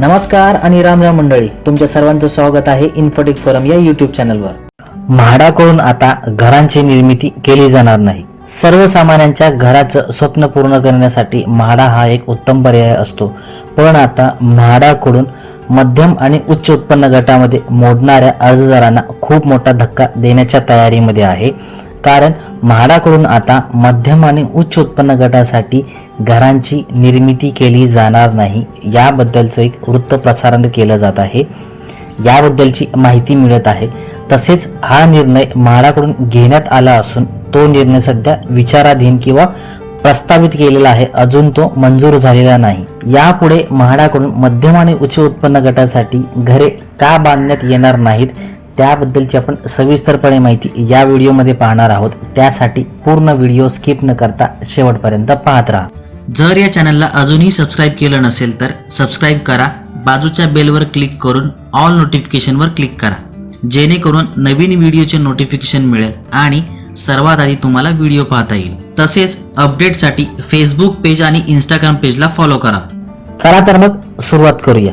नमस्कार आणि राम राम मंडळी तुमच्या सर्वांचं स्वागत आहे इन्फोटेक फोरम या युट्यूब चॅनलवर म्हाडाकडून आता घरांची निर्मिती केली जाणार नाही. सर्वसामान्यांच्या घराचं स्वप्न पूर्ण करण्यासाठी म्हाडा हा एक उत्तम पर्याय असतो. पण आता म्हाडाकडून मध्यम आणि उच्च उत्पन्न गटामध्ये मोडणाऱ्या अर्जदारांना खूप मोठा धक्का देण्याच्या तयारीमध्ये आहे. कारण म्हाडाकडून आता मध्यम आणि उच्च उत्पन्न गटासाठी घरांची निर्मिती केली जाणार नाही याबद्दलचं एक वृत्त प्रसारण केलं जात आहे. याबद्दलची माहिती मिळत आहे. तसेच हा निर्णय म्हाडाकडून घेण्यात आला असून तो निर्णय सध्या विचाराधीन किंवा प्रस्तावित केलेला आहे. अजून तो मंजूर झालेला नाही. यापुढे म्हाडाकडून मध्यम आणि उच्च उत्पन्न गटासाठी घरे का बांधण्यात येणार नाहीत त्याबद्दलची आपण सविस्तरपणे माहिती या व्हिडिओमध्ये पाहणार आहोत. त्यासाठी पूर्ण व्हिडिओ स्किप न करता शेवटपर्यंत पाहत राहा. जर या चॅनलला अजूनही सबस्क्राईब केलं नसेल तर सबस्क्राईब करा. बाजूच्या बेलवर क्लिक करून ऑल नोटिफिकेशनवर क्लिक करा. जेणेकरून नवीन व्हिडिओचे नोटिफिकेशन मिळेल आणि सर्वात आधी तुम्हाला व्हिडिओ पाहता येईल. तसेच अपडेटसाठी फेसबुक पेज आणि इंस्टाग्राम पेजला फॉलो करा. चला तर मग सुरुवात करूया.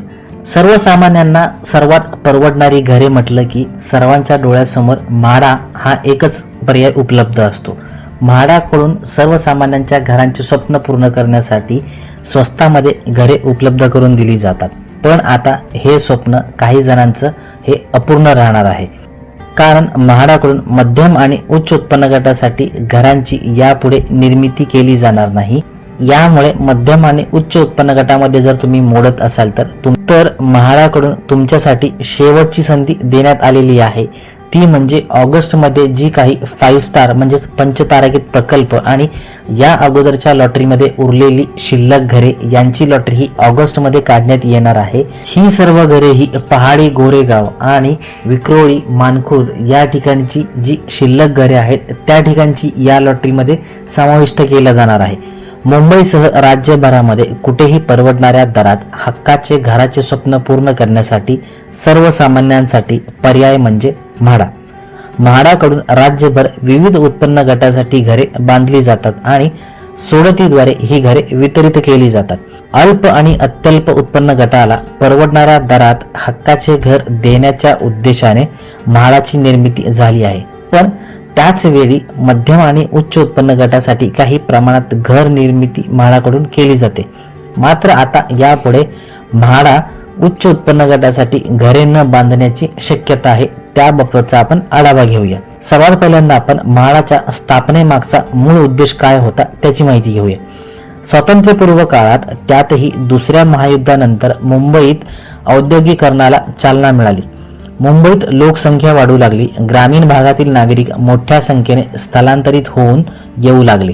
सर्वसामान्यांना सर्वात परवडणारी घरे म्हटलं की सर्वांच्या डोळ्यासमोर म्हाडा हा एकच पर्याय उपलब्ध असतो. म्हाडाकडून सर्वसामान्यांच्या घरांचे स्वप्न पूर्ण करण्यासाठी स्वस्तामध्ये घरे उपलब्ध करून दिली जातात. पण आता हे स्वप्न काही जणांचं हे अपूर्ण राहणार आहे. कारण म्हाडाकडून मध्यम आणि उच्च उत्पन्न गटासाठी घरांची यापुढे निर्मिती केली जाणार नाही. यामुळे मध्यम आणि उच्च उत्पन्न गटामध्ये जर तुम्ही मोडत असाल तर तुम तर म्हाडाकडून तुमच्यासाठी शेवटची संधी देण्यात आलेली आहे. ती म्हणजे ऑगस्टमध्ये जी काही फाईव्ह स्टार म्हणजेच पंचताराकित प्रकल्प आणि या अगोदरच्या लॉटरीमध्ये उरलेली शिल्लक घरे यांची लॉटरी ही ऑगस्टमध्ये काढण्यात येणार आहे. ही सर्व घरे ही पहाडी गोरेगाव आणि विक्रोळी मानखुर्द या ठिकाणची जी शिल्लक घरे आहेत त्या ठिकाणची या लॉटरीमध्ये समाविष्ट केल्या जाणार आहे. मुंबईसह राज्यभरामध्ये कुठेही परवडणाऱ्या दरात हक्काचे घराचे स्वप्न पूर्ण करण्यासाठी सर्वसामान्यांसाठी पर्याय म्हणजे म्हाडा. म्हाडाकडून राज्यभर विविध उत्पन्न गटासाठी घरे बांधली जातात आणि सोडतीद्वारे ही घरे वितरित केली जातात. अल्प आणि अत्यल्प उत्पन्न गटाला परवडणाऱ्या दरात हक्काचे घर देण्याच्या उद्देशाने म्हाडाची निर्मिती झाली आहे. पण त्याच वेळी मध्यम आणि उच्च उत्पन्न गटासाठी काही प्रमाणात घर निर्मिती म्हाडाकडून केली जाते. मात्र आता यापुढे म्हाडा उच्च उत्पन्न गटासाठी घरे न बांधण्याची शक्यता आहे त्याबाबतचा आपण आढावा घेऊया. सर्वात पहिल्यांदा आपण म्हाडाच्या स्थापनेमागचा मूळ उद्देश काय होता त्याची माहिती घेऊया. स्वातंत्र्यपूर्व काळात त्यातही दुसऱ्या महायुद्धानंतर मुंबईत औद्योगिकरणाला चालना मिळाली. मुंबईत लोकसंख्या वाढू लागली. ग्रामीण भागातील नागरिक मोठ्या संख्येने स्थलांतरित होऊन येऊ लागले.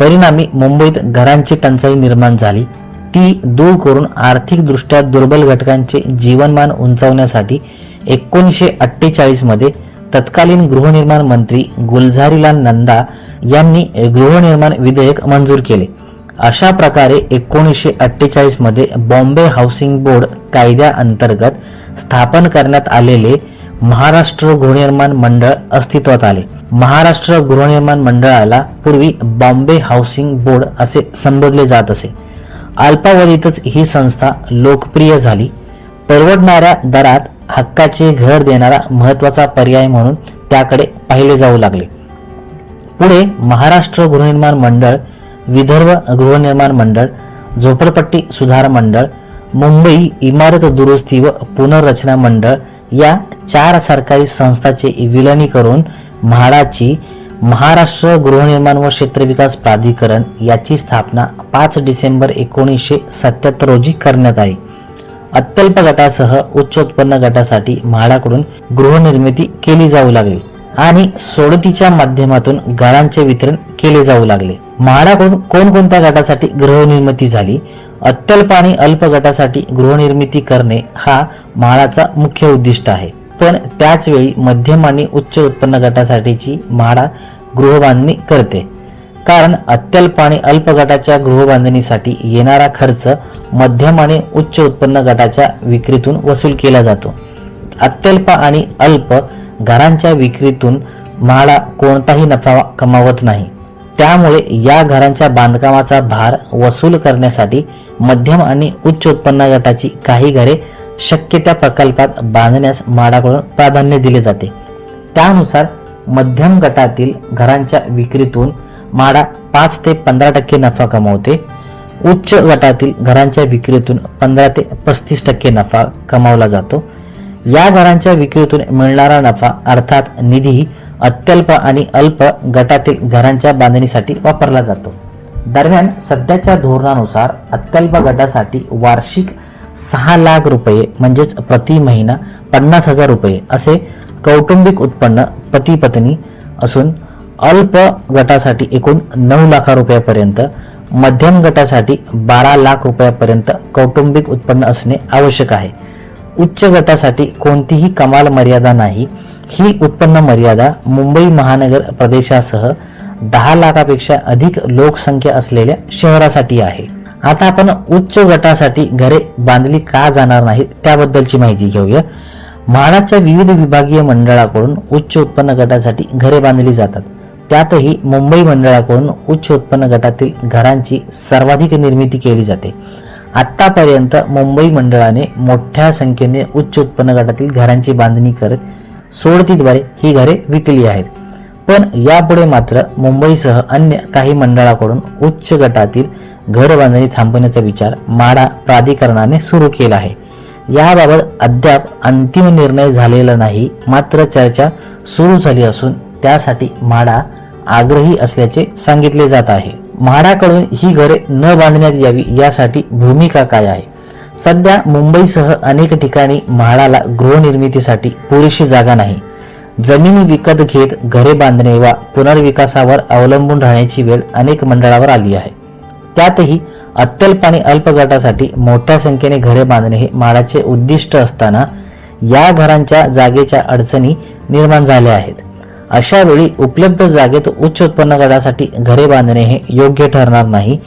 परिणामी मुंबईत घरांची टंचाई निर्माण झाली. ती दूर करून आर्थिकदृष्ट्या दुर्बल घटकांचे जीवनमान उंचावण्यासाठी एकोणीसशे अठ्ठेचाळीसमध्ये तत्कालीन गृहनिर्माण मंत्री गुलझारीलाल नंदा यांनी गृहनिर्माण विधेयक मंजूर केले. अशा प्रकारे एकोणीसशे अठ्ठेचाळीसमध्ये बॉम्बे हाऊसिंग बोर्ड कायद्याअंतर्गत स्थापन करण्यात आलेले महाराष्ट्र गृहनिर्माण मंडळ अस्तित्वात आले. महाराष्ट्र गृहनिर्माण मंडळाला पूर्वी बॉम्बे हाऊसिंग बोर्ड असे संबोधले जात असे. अल्पावधीतच ही संस्था लोकप्रिय झाली. परवडणाऱ्या दरात हक्काचे घर देणारा महत्त्वाचा पर्याय म्हणून त्याकडे पाहिले जाऊ लागले. पुढे महाराष्ट्र गृहनिर्माण मंडळ विदर्भ गृहनिर्माण मंडळ झोपडपट्टी सुधार मंडळ मुंबई इमारत दुरुस्ती व पुनर्रचना मंडळ या चार सरकारी संस्थांचे विलनीकरण म्हाडाची महाराष्ट्र गृहनिर्माण व क्षेत्रविकास प्राधिकरण याची स्थापना पाच डिसेंबर एकोणीसशे सत्याहत्तर रोजी करण्यात आली. अत्यल्प गटासह उच्च उत्पन्न गटासाठी म्हाडाकडून गृहनिर्मिती केली जाऊ लागली आणि सोडतीच्या माध्यमातून घरांचे वितरण केले जाऊ लागले. म्हाडाकडून कोणकोणत्या गटासाठी गृहनिर्मिती झाली? अत्यल्प आणि अल्प गटासाठी गृहनिर्मिती करणे हा म्हाडाचा मुख्य उद्दिष्ट आहे. पण त्याच वेळी मध्यम आणि उच्च उत्पन्न गटासाठीची म्हाडा गृहबांधणी करते. कारण अत्यल्प आणि अल्प गटाच्या गृहबांधणीसाठी येणारा खर्च मध्यम आणि उच्च उत्पन्न गटाच्या विक्रीतून वसूल केला जातो. अत्यल्प आणि अल्प घरांच्या विक्रीतून म्हाडा कोणताही नफा कमावत नाही. त्यामुळे या घरांच्या बांधकामाचा भार वसूल करण्यासाठी मध्यम आणि उच्च उत्पन्न गटाची काही घरे शक्य त्या प्रकल्पात बांधण्यास माडाकडून प्राधान्य दिले जाते. त्यानुसार मध्यम गटातील घरांच्या विक्रीतून माडा पाच ते पंधरा टक्के नफा कमावते. उच्च गटातील घरांच्या विक्रीतून पंधरा ते पस्तीस टक्के नफा कमावला जातो. या घरांच्या विक्रीतून मिळणारा नफा अर्थात निधी अत्यल्प आणि अल्प गटातील घरांच्या बांधणीसाठी वापरला जातो. दरम्यान सध्याच्या धोरणानुसार अत्यल्प गटासाठी वार्षिक सहा लाख रुपये म्हणजेच प्रति महिना पन्नास हजार रुपये असे कौटुंबिक उत्पन्न पती पत्नी असून अल्प गटासाठी एकूण नऊ लाखा रुपयापर्यंत मध्यम गटासाठी बारा लाख रुपयापर्यंत कौटुंबिक उत्पन्न असणे आवश्यक आहे. उच्च गटासाठी कोणतीही कमाल मर्यादा नाही. ही उत्पन्न मर्यादा मुंबई महानगर प्रदेशासह दहा लाखापेक्षा अधिक लोकसंख्या असलेल्या शहरासाठी आहे. आता आपण उच्च गटासाठी घरे बांधली का जाणार नाहीत त्याबद्दलची माहिती घेऊया. म्हाडाच्या विविध विभागीय मंडळाकडून उच्च उत्पन्न गटासाठी घरे बांधली जातात. त्यातही मुंबई मंडळाकडून उच्च उत्पन्न गटातील घरांची सर्वाधिक निर्मिती केली जाते. आत्तापर्यंत मुंबई मंडळाने मोठ्या संख्येने उच्च उत्पन्न गटातील घरांची बांधणी करत सोडतीद्वारे ही घरे विकली आहेत. पण यापुढे मात्र मुंबईसह अन्य काही मंडळाकडून उच्च गटातील घर बांधणी थांबवण्याचा विचार माडा प्राधिकरणाने सुरू केला आहे. याबाबत अद्याप अंतिम निर्णय झालेला नाही मात्र चर्चा सुरू झाली असून त्यासाठी म्हाडा आग्रही असल्याचे सांगितले जात आहे. म्हाडाकडून ही घरे न बांधण्यात यावी यासाठी भूमिका काय आहे? सध्या मुंबईसह अनेक ठिकाणी म्हाडाला गृहनिर्मितीसाठी पुरेशी जागा नाही. जमिनी विकत घेत घरे बांधणे वा पुनर्विकासावर अवलंबून राहण्याची वेळ अनेक मंडळावर आली आहे. त्यातही अत्यल्प आणि अल्प गटासाठी मोठ्या संख्येने घरे बांधणे हे म्हाडाचे उद्दिष्ट असताना या घरांच्या जागेच्या अडचणी निर्माण झाल्या आहेत. अशा वेळी उपलब्ध जागेत उच्च उत्पन्न गटासाठी घरे बांधणे हे योग्य ठरणार नाही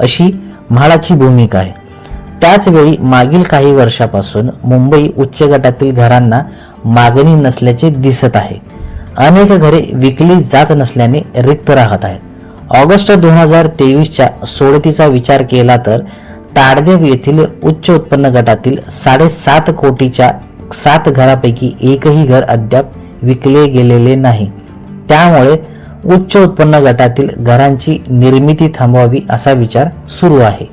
अशी म्हाडाची भूमिका आहे. त्याचवेळी मागील काही वर्षापासून मुंबई उच्च गटातील घरांना मागणी नसल्याचे दिसत आहे. अनेक घरे विकली जात नसल्याने रिक्त राहत आहेत. ऑगस्ट दोन हजार तेवीसच्या सोडतीचा विचार केला तर ताडदेव येथील उच्च उत्पन्न गटातील साडेसात कोटीच्या सात घरापैकी एकही घर अद्याप विकले गेलेले नाही. त्यामुळे उच्च उत्पन्न गटातील घरांची निर्मिती थांबवावी असा विचार सुरू आहे.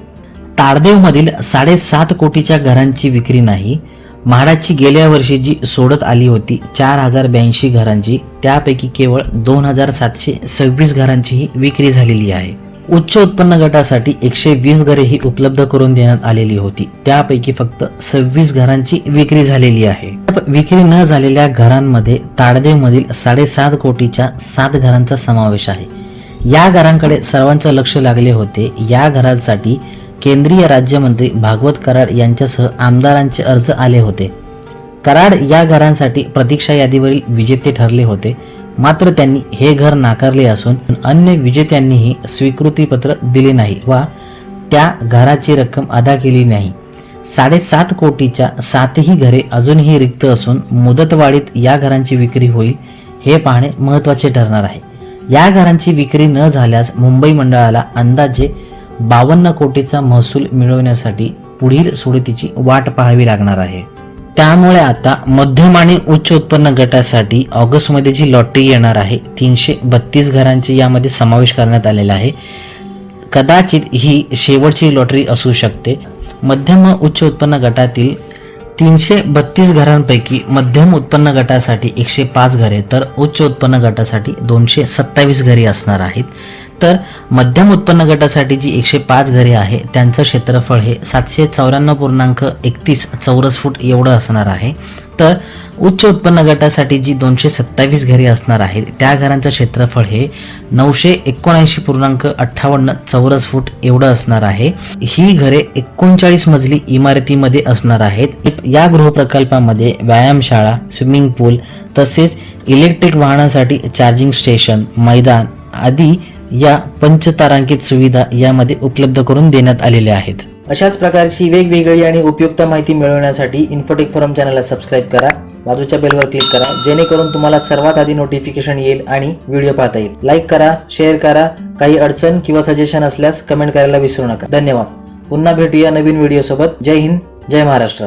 ताडदेवमधील साडेसात कोटीच्या घरांची विक्री नाही. म्हाडाची गेल्या वर्षी जी सोडत आली होती चार हजार ब्याऐंशी घरांची त्यापैकी केवळ दोन हजार सातशे सव्वीस घरांचीही विक्री झालेली आहे. उच्च उत्पन्न गटासाठी एकशे वीस घरे ही उपलब्ध करून देण्यात आलेली होती. त्यापैकी फक्त सव्वीस घरांची विक्री झालेली आहे. विक्री न झालेल्या घरांमध्ये ताडदेवमधील साडेसात कोटीच्या सात घरांचा समावेश आहे. या घरांकडे सर्वांचं लक्ष लागले होते. या घरांसाठी केंद्रीय राज्यमंत्री भागवत कराड यांच्यासह आमदारांचे अर्ज आले होते. कराड या घरांसाठी प्रतीक्षा यादीवरील विजेते ठरले होते. मात्र त्यांनी हे घर नाकारले असून अन्य विजेत्यांनीही स्वीकृतीपत्र दिले नाही वा त्या घराची रक्कम अदा केली नाही. साडेसात कोटीच्या सातही घरे अजूनही रिक्त असून मुदतवाढीत या घरांची विक्री होईल हे पाहणे महत्त्वाचे ठरणार आहे. या घरांची विक्री न झाल्यास मुंबई मंडळाला अंदाजे बावन्न कोटीचा महसूल मिळवण्यासाठी पुढील सोडतीची वाट पाहावी लागणार आहे. त्यामुळे आता मध्यम आणि उच्च उत्पन्न गटासाठी ऑगस्टमध्ये जी लॉटरी येणार आहे तीनशे बत्तीस घरांचे यामध्ये समावेश करण्यात आलेला आहे. कदाचित ही शेवटची लॉटरी असू शकते. मध्यम व उच्च उत्पन्न गटातील तीनशे बत्तीस घरांपैकी मध्यम उत्पन्न गटासाठी एकशे पाच घरे तर उच्च उत्पन्न गटासाठी दोनशे सत्तावीस घरे असणार आहेत. तर मध्यम उत्पन्न गटासाठी जी एकशे पाच घरे आहे त्यांचं क्षेत्रफळ हे सातशे चौऱ्याण्णव पूर्णांक एकतीस चौरस फूट एवढं असणार आहे. तर उच्च उत्पन्न गटासाठी जी दोनशे सत्तावीस घरे असणार आहेत त्या घरांचं क्षेत्रफळ हे नऊशे एकोणऐंशी पूर्णांक अठ्ठावन्न चौरस फूट एवढं असणार आहे. ही घरे एकोणचाळीस मजली इमारतीमध्ये असणार आहेत. या गृहप्रकल्पामध्ये व्यायामशाळा स्विमिंग पूल तसेच इलेक्ट्रिक वाहनासाठी चार्जिंग स्टेशन मैदान आदी या पंचतारांकित सुविधा यामध्ये उपलब्ध करून देण्यात आलेल्या आहेत. अशाच प्रकारची वेगवेगळी आणि उपयुक्त माहिती मिळवण्यासाठी इन्फोटेक फोरम चॅनलला सबस्क्राईब करा. बाजूच्या बेलवर क्लिक करा. जेणेकरून तुम्हाला सर्वात आधी नोटिफिकेशन येईल आणि व्हिडिओ पाहता येईल. लाईक करा शेअर करा. काही अडचण किंवा सजेशन असल्यास कमेंट करायला विसरू नका. धन्यवाद. पुन्हा भेटूया नवीन व्हिडिओ सोबत. जय हिंद जय महाराष्ट्र.